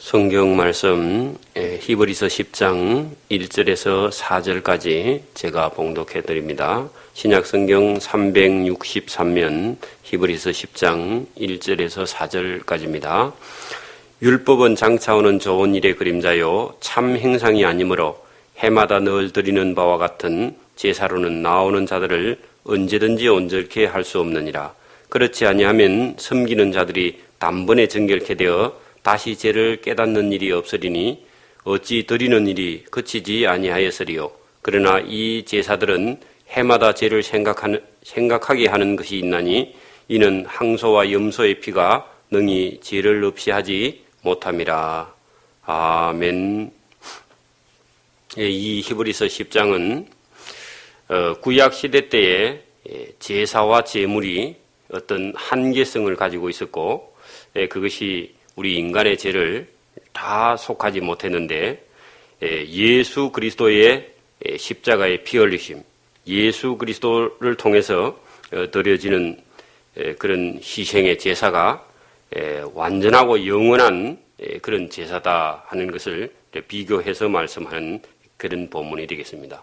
성경 말씀 히브리서 10장 1절에서 4절까지 제가 봉독해 드립니다. 신약 성경 363면 히브리서 10장 1절에서 4절까지입니다. 율법은 장차오는 좋은 일의 그림자요 참 행상이 아니므로 해마다 늘 드리는 바와 같은 제사로는 나오는 자들을 언제든지 온전케 할 수 없느니라. 그렇지 아니하면 섬기는 자들이 단번에 정결케 되어 다시 죄를 깨닫는 일이 없으리니 어찌 드리는 일이 그치지 아니하였으리요. 그러나 이 제사들은 해마다 죄를 생각하는, 생각하게 하는 것이 있나니 이는 항소와 염소의 피가 능히 죄를 없이 하지 못함이라. 아멘. 예, 이 히브리서 10장은 어, 구약 시대 때에 예, 제사와 제물이 어떤 한계성을 가지고 있었고 예, 그것이 우리 인간의 죄를 다 속하지 못했는데 예수 그리스도의 십자가의 피 흘리심, 예수 그리스도를 통해서 어, 드려지는 그런 희생의 제사가 완전하고 영원한 그런 제사다 하는 것을 비교해서 말씀하는 그런 본문이 되겠습니다.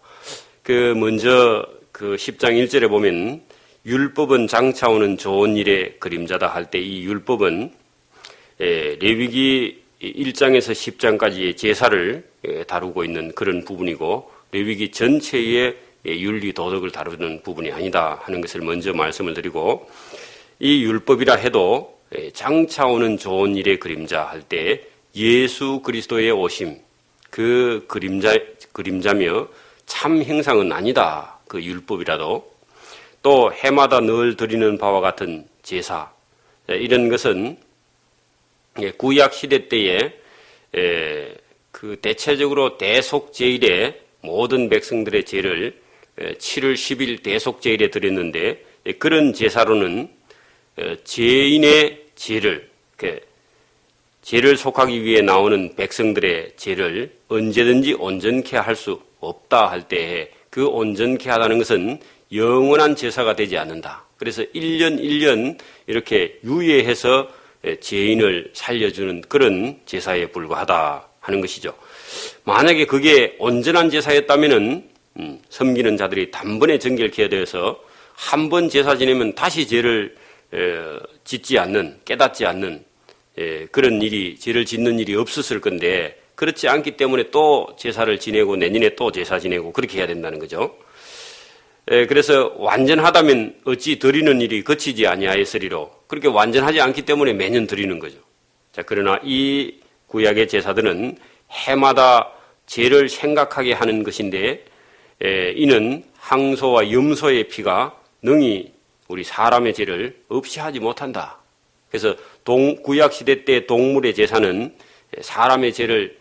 그 먼저 그 10장 1절에 보면 율법은 장차오는 좋은 일의 그림자다 할 때 이 율법은 예, 레위기 1장에서 10장까지의 제사를 예, 다루고 있는 그런 부분이고 레위기 전체의 예, 윤리 도덕을 다루는 부분이 아니다 하는 것을 먼저 말씀을 드리고 이 율법이라 해도 장차 오는 좋은 일의 그림자 할 때 예수 그리스도의 오심 그 그림자 그림자며 참 행상은 아니다. 그 율법이라도. 또 해마다 늘 드리는 바와 같은 제사. 이런 것은 예, 구약 시대 때에 그 대체적으로 대속제일에 모든 백성들의 죄를 7월 10일 대속제일에 드렸는데 예, 그런 제사로는 죄인의 죄를 죄를 속하기 위해 나오는 백성들의 죄를 언제든지 온전케 할 수 없다 할때그 온전케 하다는 것은 영원한 제사가 되지 않는다. 그래서 1년 1년 이렇게 유예해서 예, 죄인을 살려주는 그런 제사에 불과하다 하는 것이죠. 만약에 그게 온전한 제사였다면은 음, 섬기는 자들이 단번에 정결케 되어서 한 번 제사 지내면 다시 죄를 에, 짓지 않는 깨닫지 않는 에, 그런 일이 죄를 짓는 일이 없었을 건데 그렇지 않기 때문에 또 제사를 지내고 내년에 또 제사 지내고 그렇게 해야 된다는 거죠. 에, 그래서 완전하다면 어찌 드리는 일이 거치지 아니하였으리로 그렇게 완전하지 않기 때문에 매년 드리는 거죠. 자, 그러나 이 구약의 제사들은 해마다 죄를 생각하게 하는 것인데 에, 이는 항소와 염소의 피가 능히 우리 사람의 죄를 없이 하지 못한다. 그래서 동, 구약 시대 때 동물의 제사는 사람의 죄를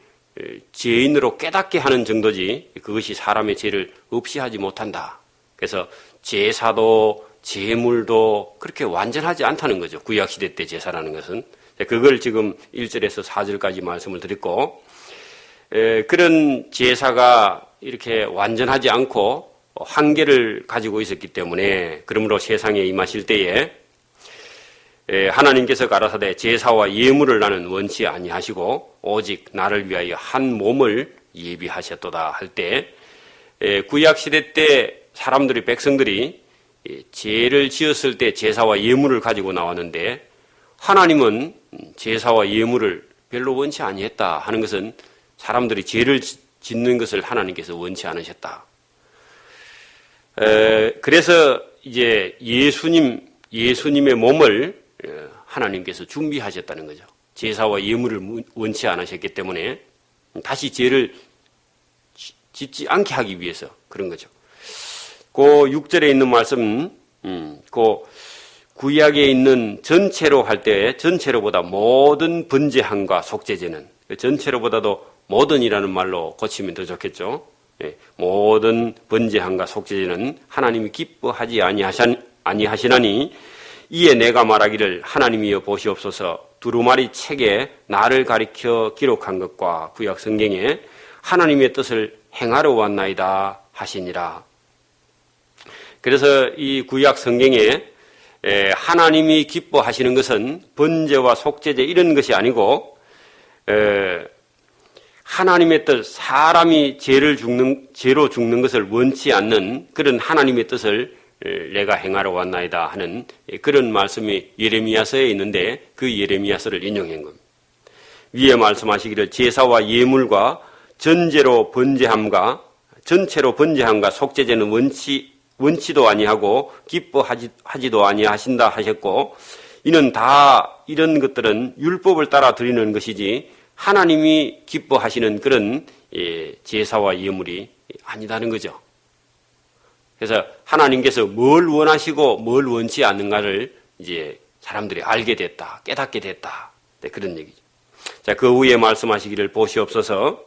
죄인으로 깨닫게 하는 정도지 그것이 사람의 죄를 없이 하지 못한다. 그래서 제사도 제물도 그렇게 완전하지 않다는 거죠. 구약 시대 때 제사라는 것은. 그걸 지금 1절에서 4절까지 말씀을 드렸고, 에, 그런 제사가 이렇게 완전하지 않고 한계를 가지고 있었기 때문에, 그러므로 세상에 임하실 때에 에, 하나님께서 가라사대 제사와 예물을 나는 원치 아니하시고 오직 나를 위하여 한 몸을 예비하셨도다 할 때 구약 시대 때 사람들이 백성들이 죄를 지었을 때 제사와 예물을 가지고 나왔는데 하나님은 제사와 예물을 별로 원치 아니했다 하는 것은 사람들이 죄를 짓는 것을 하나님께서 원치 않으셨다. 그래서 이제 예수님 예수님의 몸을 하나님께서 준비하셨다는 거죠. 제사와 예물을 원치 않으셨기 때문에 다시 죄를 짓지 않게 하기 위해서 그런 거죠. 그 6절에 있는 말씀, 음, 그 구약에 있는 전체로 할 때 전체로보다 모든 번제함과 속죄제는 그 전체로보다도 모든이라는 말로 고치면 더 좋겠죠. 예, 모든 번제함과 속죄제는 하나님이 기뻐하지 아니하시나니 이에 내가 말하기를 하나님이여 보시옵소서 두루마리 책에 나를 가리켜 기록한 것과 구약 성경에 하나님의 뜻을 행하러 왔나이다 하시니라. 그래서 이 구약 성경에 하나님이 기뻐하시는 것은 번제와 속죄제 이런 것이 아니고 에, 하나님의 뜻, 사람이 죄를 죽는 죄로 죽는 것을 원치 않는 그런 하나님의 뜻을 내가 행하러 왔나이다 하는 그런 말씀이 예레미야서에 있는데 그 예레미야서를 인용한 겁니다. 위에 말씀하시기를 제사와 예물과 전제로 번제함과 전체로 번제함과 속죄제는 원치 원치도 아니하고 기뻐하지도 아니하신다 하셨고 이는 다 이런 것들은 율법을 따라 드리는 것이지 하나님이 기뻐하시는 그런 예, 제사와 예물이 아니다는 거죠. 그래서 하나님께서 뭘 원하시고 뭘 원치 않는가를 이제 사람들이 알게 됐다, 깨닫게 됐다. 네, 그런 얘기죠. 자, 그 후에 말씀하시기를 보시옵소서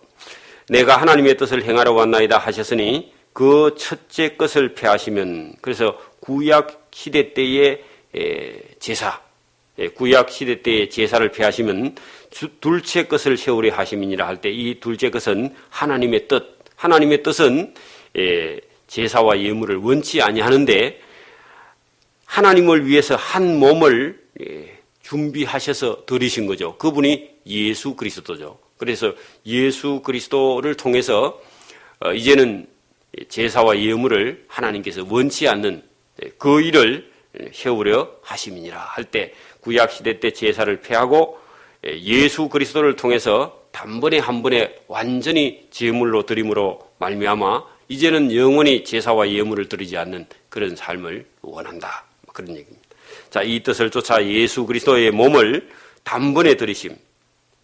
내가 하나님의 뜻을 행하러 왔나이다 하셨으니 그 첫째 것을 폐하시면 그래서 구약 시대 때의 제사, 구약 시대 때의 제사를 폐하시면 둘째 것을 세우려 하심이니라 할 때 이 둘째 것은 하나님의 뜻, 하나님의 뜻은 제사와 예물을 원치 아니하는데 하나님을 위해서 한 몸을 준비하셔서 드리신 거죠. 그분이 예수 그리스도죠. 그래서 예수 그리스도를 통해서 어, 이제는 제사와 예물을 하나님께서 원치 않는 그 일을 해오려 하심이니라 할 때 구약 시대 때 제사를 폐하고 예수 그리스도를 통해서 단번에 한 번에 완전히 제물로 드림으로 말미암아 이제는 영원히 제사와 예물을 드리지 않는 그런 삶을 원한다. 그런 얘기입니다. 자, 이 뜻을 쫓아 예수 그리스도의 몸을 단번에 들이심.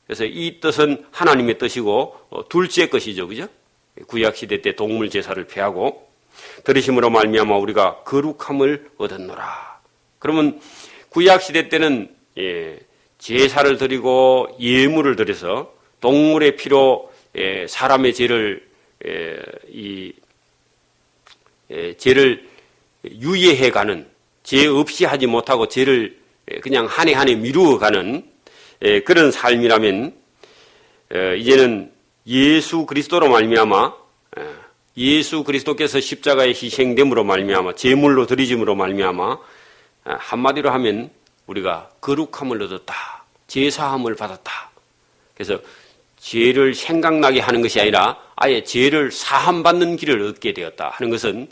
그래서 이 뜻은 하나님의 뜻이고 어, 둘째 것이죠. 그죠? 구약 시대 때 동물 제사를 폐하고 들으심으로 말미암아 우리가 거룩함을 얻었노라. 그러면 구약 시대 때는 예, 제사를 드리고 예물을 드려서 동물의 피로 예, 사람의 죄를 예, 이 예, 죄를 유예해 가는 죄 없이 하지 못하고 죄를 그냥 한 해 한 해 미루어 가는 그런 삶이라면 이제는 예수 그리스도로 말미암아 예수 그리스도께서 십자가에 희생됨으로 말미암아 제물로 드리짐으로 말미암아 한마디로 하면 우리가 거룩함을 얻었다. 제사함을 받았다. 그래서 죄를 생각나게 하는 것이 아니라 아예 죄를 사함받는 길을 얻게 되었다 하는 것은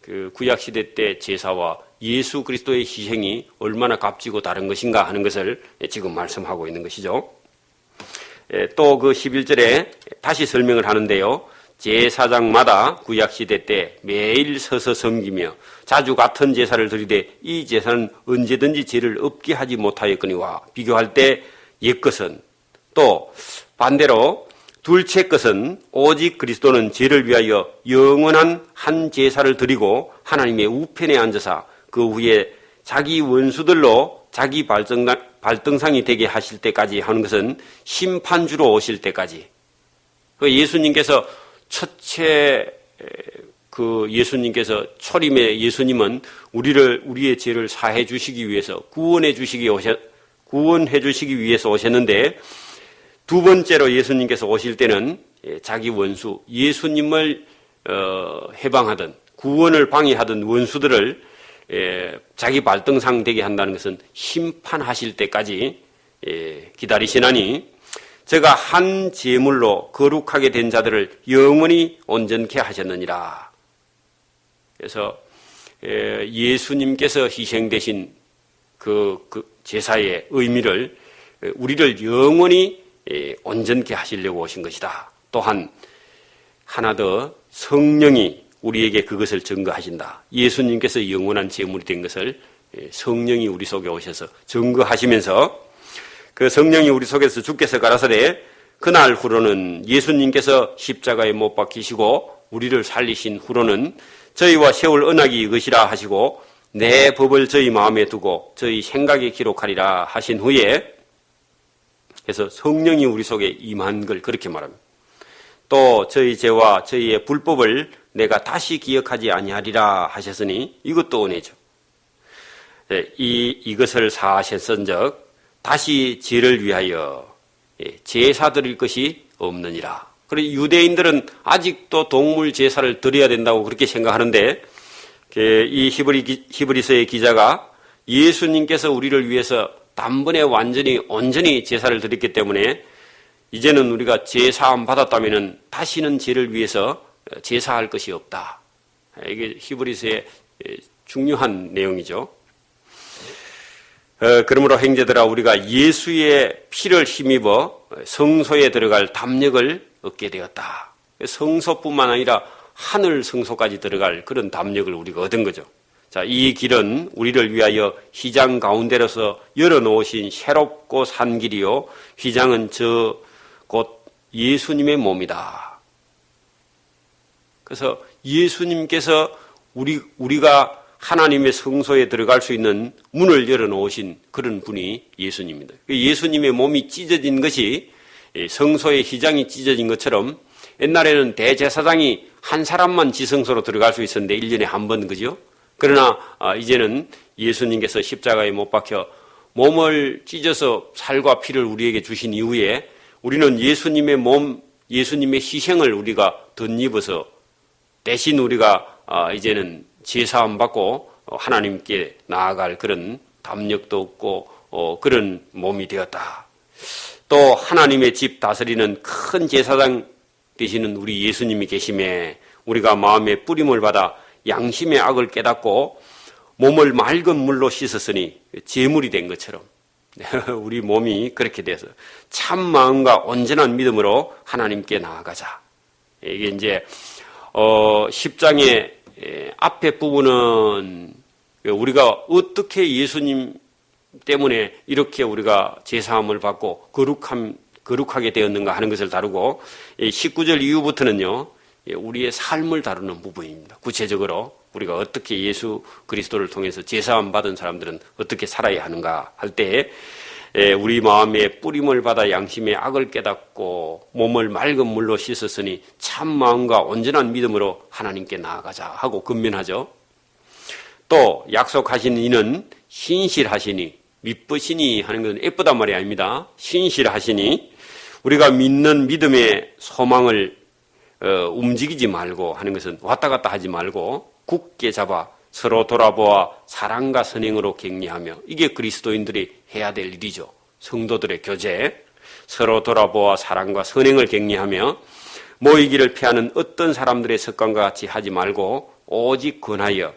그 구약 시대 때 제사와 예수 그리스도의 희생이 얼마나 값지고 다른 것인가 하는 것을 지금 말씀하고 있는 것이죠. 예, 또그 11절에 다시 설명을 하는데요. 제사장마다 구약 시대 때 매일 서서 섬기며 자주 같은 제사를 드리되 이 제사는 언제든지 죄를 없게 하지 못하였거니와 비교할 때 옛것은 또 반대로 둘째 것은 오직 그리스도는 죄를 위하여 영원한 한 제사를 드리고 하나님의 우편에 앉아서 그 후에 자기 원수들로 자기 발 등상, 이 되게 하실 때까지 하는 것은 심판주로 오실 때까지. 그 예수님께서 첫째 그 예수님께서 초림의 예수님은 우리를 우리의 죄를 사해 주시기 위해서 구원해 주시기 오셨 구원해 주시기 위해서 오셨는데 두 번째로 예수님께서 오실 때는 예, 자기 원수 예수님을 어, 해방하던 구원을 방해하던 원수들을 예, 자기 발등상 되게 한다는 것은 심판하실 때까지 예, 기다리시나니 제가 한 제물로 거룩하게 된 자들을 영원히 온전케 하셨느니라. 그래서 예수님께서 희생되신 그, 그 제사의 의미를 우리를 영원히 온전케 하시려고 오신 것이다. 또한 하나 더 성령이 우리에게 그것을 증거하신다. 예수님께서 영원한 제물이 된 것을 성령이 우리 속에 오셔서 증거하시면서 그 성령이 우리 속에서 주께서 가라사대 그날 후로는 예수님께서 십자가에 못 박히시고 우리를 살리신 후로는 저희와 세월 언약이 이것이라 하시고 내 법을 저희 마음에 두고 저희 생각에 기록하리라 하신 후에 그래서 성령이 우리 속에 임한 걸 그렇게 말합니다. 또 저희 죄와 저희의 불법을 내가 다시 기억하지 아니하리라 하셨으니 이것도 은혜죠. 네, 이 이것을 사하셨은적 다시 죄를 위하여 예, 제사 드릴 것이 없느니라. 그리고 유대인들은 아직도 동물 제사를 드려야 된다고 그렇게 생각하는데 그이 히브리 히브리서의 기자가 예수님께서 우리를 위해서 단번에 완전히 온전히 제사를 드렸기 때문에 이제는 우리가 제사함 받았다면은 다시는 죄를 위해서 제사할 것이 없다. 이게 히브리서의 중요한 내용이죠. 어, 그러므로 행제들아 우리가 예수의 피를 힘입어 성소에 들어갈 담력을 얻게 되었다. 성소뿐만 아니라 하늘 성소까지 들어갈 그런 담력을 우리가 얻은 거죠. 자, 이 길은 우리를 위하여 휘장 가운데로서 열어놓으신 새롭고 산 길이요. 휘장은 저 곧 예수님의 몸이다. 그래서 예수님께서 우리, 우리가 하나님의 성소에 들어갈 수 있는 문을 열어놓으신 그런 분이 예수님입니다. 그 예수님의 몸이 찢어진 것이 성소의 휘장이 찢어진 것처럼 옛날에는 대제사장이 한 사람만 지성소로 들어갈 수 있었는데 1년에 한 번, 그죠? 그러나 아, 이제는 예수님께서 십자가에 못 박혀 몸을 찢어서 살과 피를 우리에게 주신 이후에 우리는 예수님의 몸, 예수님의 희생을 우리가 덧입어서 대신 우리가 아, 이제는 제사함 받고 하나님께 나아갈 그런 담력도 없고 어, 그런 몸이 되었다. 또 하나님의 집 다스리는 큰 제사장 되시는 우리 예수님이 계심에 우리가 마음의 뿌림을 받아 양심의 악을 깨닫고 몸을 맑은 물로 씻었으니 제물이 된 것처럼 우리 몸이 그렇게 돼서 참 마음과 온전한 믿음으로 하나님께 나아가자. 이게 이제 어 10장의 앞에 부분은 우리가 어떻게 예수님 때문에 이렇게 우리가 제사함을 받고 거룩함 거룩하게 되었는가 하는 것을 다루고 19절 이후부터는요. 우리의 삶을 다루는 부분입니다. 구체적으로 우리가 어떻게 예수 그리스도를 통해서 제사함 받은 사람들은 어떻게 살아야 하는가 할 때 우리 마음에 뿌림을 받아 양심의 악을 깨닫고 몸을 맑은 물로 씻었으니 참 마음과 온전한 믿음으로 하나님께 나아가자 하고 근면하죠. 또 약속하신 이는 신실하시니 믿으시니 하는 것은 예쁘단 말이 아닙니다. 신실하시니 우리가 믿는 믿음의 소망을 어, 움직이지 말고 하는 것은 왔다 갔다 하지 말고 굳게 잡아 서로 돌아보아 사랑과 선행으로 격리하며 이게 그리스도인들이 해야 될 일이죠. 성도들의 교제 서로 돌아보아 사랑과 선행을 격리하며 모이기를 피하는 어떤 사람들의 습관과 같이 하지 말고 오직 권하여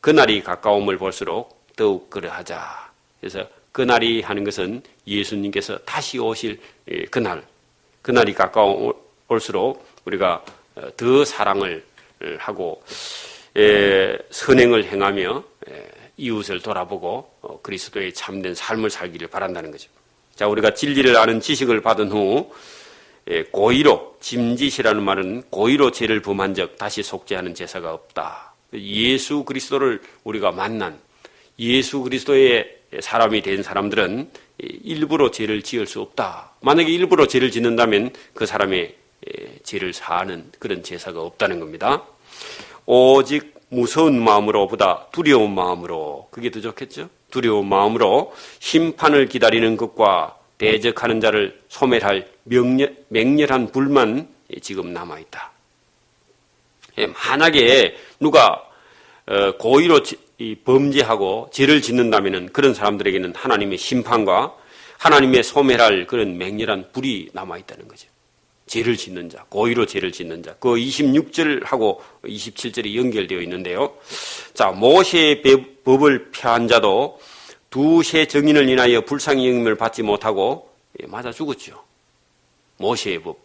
그날이 가까움을 볼수록 더욱 그러하자. 그래서 그날이 하는 것은 예수님께서 다시 오실 예, 그날 그날이 가까울수록 우리가 어, 더 사랑을 하고 선행을 행하며 이웃을 돌아보고 어, 그리스도의 참된 삶을 살기를 바란다는 거죠. 자, 우리가 진리를 아는 지식을 받은 후 고의로 짐짓이라는 말은 고의로 죄를 범한 적 다시 속죄하는 제사가 없다. 예수 그리스도를 우리가 만난 예수 그리스도의 사람이 된 사람들은 일부러 죄를 지을 수 없다. 만약에 일부러 죄를 짓는다면 그 사람의 죄를 사하는 그런 제사가 없다는 겁니다. 오직 무서운 마음으로보다 두려운 마음으로 그게 더 좋겠죠? 두려운 마음으로 심판을 기다리는 것과 대적하는 자를 소멸할 명렬, 맹렬한 불만 지금 남아 있다. 예, 만약에 누가 어, 고의로 범죄하고 죄를 짓는다면 그런 사람들에게는 하나님의 심판과 하나님의 소멸할 그런 맹렬한 불이 남아 있다는 거죠. 죄를 짓는 자, 고의로 죄를 짓는 자. 그 26절하고 27절이 연결되어 있는데요. 자, 모세의 법을 폐한 자도 두세 정인을 인하여 불쌍히 영임을 받지 못하고 예, 맞아 죽었죠. 모세의 법.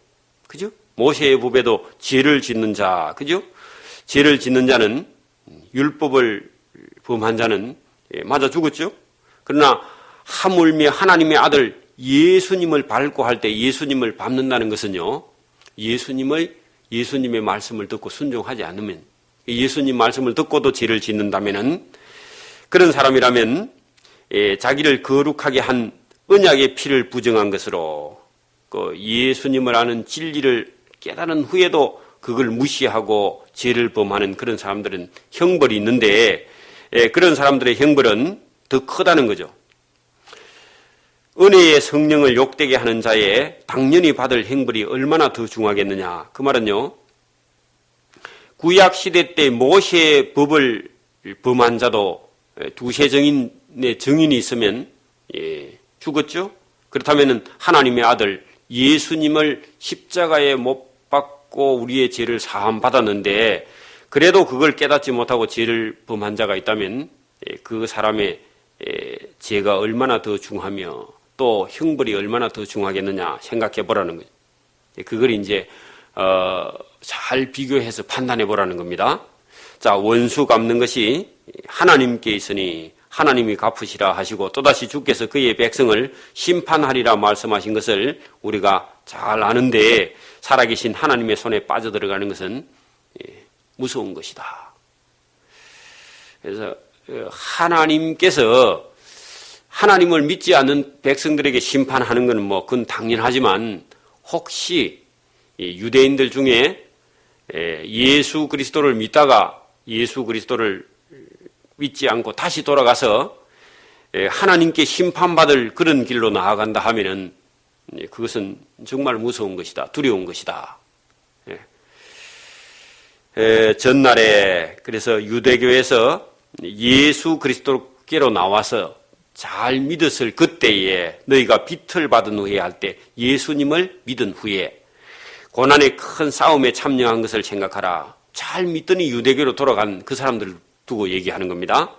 그죠? 모세의 법에도 죄를 짓는 자, 그죠? 죄를 짓는 자는 율법을 범한 자는 예, 맞아 죽었죠. 그러나 하물며 하나님의 아들 예수님을 밟고 할 때 예수님을 밟는다는 것은요. 예수님을 예수님의 말씀을 듣고 순종하지 않으면 예수님 말씀을 듣고도 죄를 짓는다면은 그런 사람이라면 예, 자기를 거룩하게 한 언약의 피를 부정한 것으로 그 예수님을 아는 진리를 깨달은 후에도 그걸 무시하고 죄를 범하는 그런 사람들은 형벌이 있는데 예, 그런 사람들의 형벌은 더 크다는 거죠. 은혜의 성령을 욕되게 하는 자의 당연히 받을 행벌이 얼마나 더 중하겠느냐. 그 말은요. 구약 시대 때 모세의 법을 범한 자도 두세 정인의 정인이 있으면 예, 죽었죠. 그렇다면 하나님의 아들 예수님을 십자가에 못 박고 우리의 죄를 사함 받았는데 그래도 그걸 깨닫지 못하고 죄를 범한 자가 있다면 예, 그 사람의 예, 죄가 얼마나 더 중하며 또 형벌이 얼마나 더 중하겠느냐 생각해 보라는 거죠. 예, 그걸 이제 어, 잘 비교해서 판단해 보라는 겁니다. 자 원수 갚는 것이 하나님께 있으니 하나님이 갚으시라 하시고 또다시 주께서 그의 백성을 심판하리라 말씀하신 것을 우리가 잘 아는데 살아계신 하나님의 손에 빠져들어가는 것은 무서운 것이다. 그래서 어, 하나님께서 하나님을 믿지 않는 백성들에게 심판하는 것은 뭐 그건 당연하지만 혹시 유대인들 중에 예수 그리스도를 믿다가 예수 그리스도를 믿지 않고 다시 돌아가서 하나님께 심판받을 그런 길로 나아간다 하면은 그것은 정말 무서운 것이다. 두려운 것이다. 전날에 그래서 유대교에서 예수 그리스도께로 나와서 잘 믿었을 그때에 너희가 빛을 받은 후에 할 때 예수님을 믿은 후에 고난의 큰 싸움에 참여한 것을 생각하라. 잘 믿더니 유대교로 돌아간 그 사람들을 두고 얘기하는 겁니다.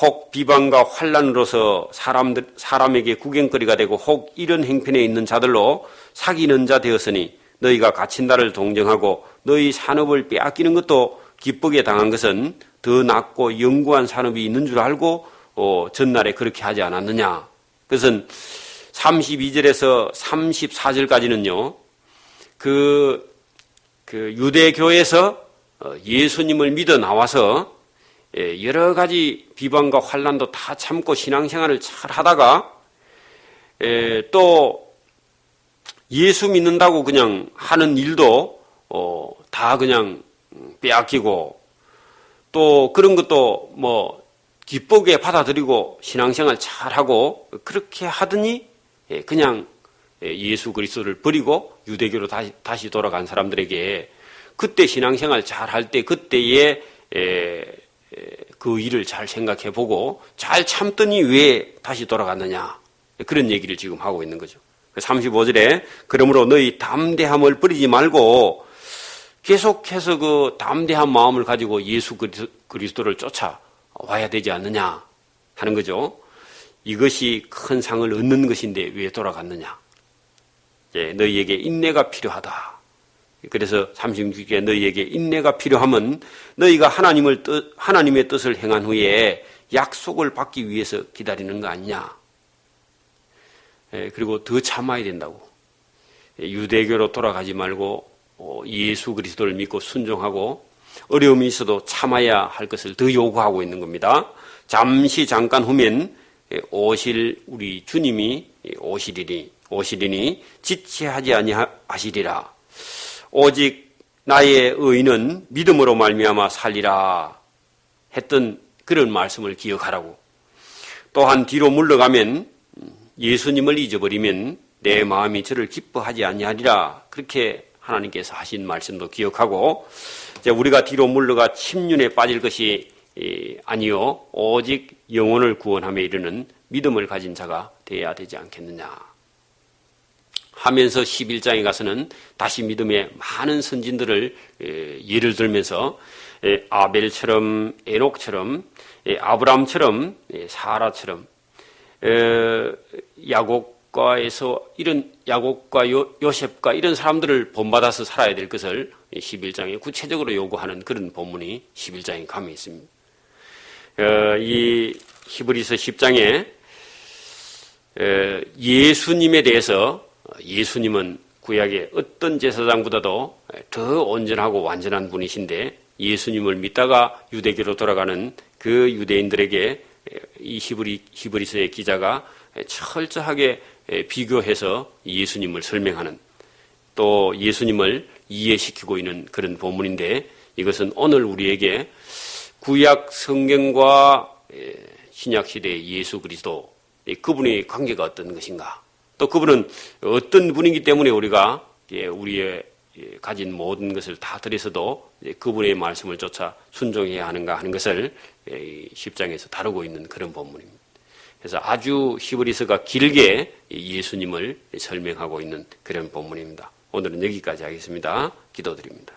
혹 비방과 환란으로서 사람들 사람에게 구경거리가 되고 혹 이런 행편에 있는 자들로 사귀는 자 되었으니 너희가 갇힌 자를 동정하고 너희 산업을 빼앗기는 것도 기쁘게 당한 것은 더 낫고 영구한 산업이 있는 줄 알고 어, 전날에 그렇게 하지 않았느냐. 그것은 32절에서 34절까지는요. 그, 그 유대교에서 어, 예수님을 믿어 나와서 예, 여러 가지 비방과 환란도 다 참고 신앙생활을 잘 하다가 예, 또 예수 믿는다고 그냥 하는 일도 어, 다 그냥 빼앗기고 또 그런 것도 뭐 기쁘게 받아들이고 신앙생활 잘하고 그렇게 하더니 예, 그냥 예수 그리스도를 버리고 유대교로 다시, 다시 돌아간 사람들에게 그때 신앙생활 잘할 때 그때의 그 일을 잘 생각해 보고 잘 참더니 왜 다시 돌아갔느냐 그런 얘기를 지금 하고 있는 거죠. 35절에 그러므로 너희 담대함을 버리지 말고 계속해서 그 담대한 마음을 가지고 예수 그리스도를 쫓아 와야 되지 않느냐 하는 거죠. 이것이 큰 상을 얻는 것인데 왜 돌아갔느냐? 예, 너희에게 인내가 필요하다. 그래서 36개 너희에게 인내가 필요하면 너희가 하나님을 뜻, 하나님의 뜻을 행한 후에 약속을 받기 위해서 기다리는 거 아니냐? 예, 그리고 더 참아야 된다고. 예, 유대교로 돌아가지 말고 어, 예수 그리스도를 믿고 순종하고 어려움이 있어도 참아야 할 것을 더 요구하고 있는 겁니다. 잠시 잠깐 후면 예, 오실 우리 주님이 오시리니 오시리니 지체하지 아니하시리라. 오직 나의 의는 믿음으로 말미암아 살리라 했던 그런 말씀을 기억하라고. 또한 뒤로 물러가면 예수님을 잊어버리면 내 마음이 저를 기뻐하지 아니하리라. 그렇게 하나님께서 하신 말씀도 기억하고 우리가 뒤로 물러가 침륜에 빠질 것이 아니요 오직 영혼을 구원함에 이르는 믿음을 가진 자가 되어야 되지 않겠느냐. 하면서 11장에 가서는 다시 믿음의 많은 선진들을 예를 들면서 아벨처럼 에녹처럼 아브람처럼 사라처럼 야곱 과에서 이런 야곱과 요, 요셉과 이런 사람들을 본받아서 살아야 될 것을 11장에 구체적으로 요구하는 그런 본문이 11장에 감에 있습니다. 어, 이 히브리서 10장에 예수님에 대해서 예수님은 구약의 어떤 제사장보다도 더 온전하고 완전한 분이신데 예수님을 믿다가 유대교로 돌아가는 그 유대인들에게 이 히브리, 히브리서의 기자가 철저하게 비교해서 예수님을 설명하는 또 예수님을 이해시키고 있는 그런 본문인데 이것은 오늘 우리에게 구약 성경과 신약 시대의 예수 그리스도 그분의 관계가 어떤 것인가 또 그분은 어떤 분이기 때문에 우리가 우리의 가진 모든 것을 다 들여서도 그분의 말씀을 쫓아 순종해야 하는가 하는 것을 10장에서 다루고 있는 그런 본문입니다. 그래서 아주 히브리서가 길게 예수님을 설명하고 있는 그런 본문입니다. 오늘은 여기까지 하겠습니다. 기도드립니다.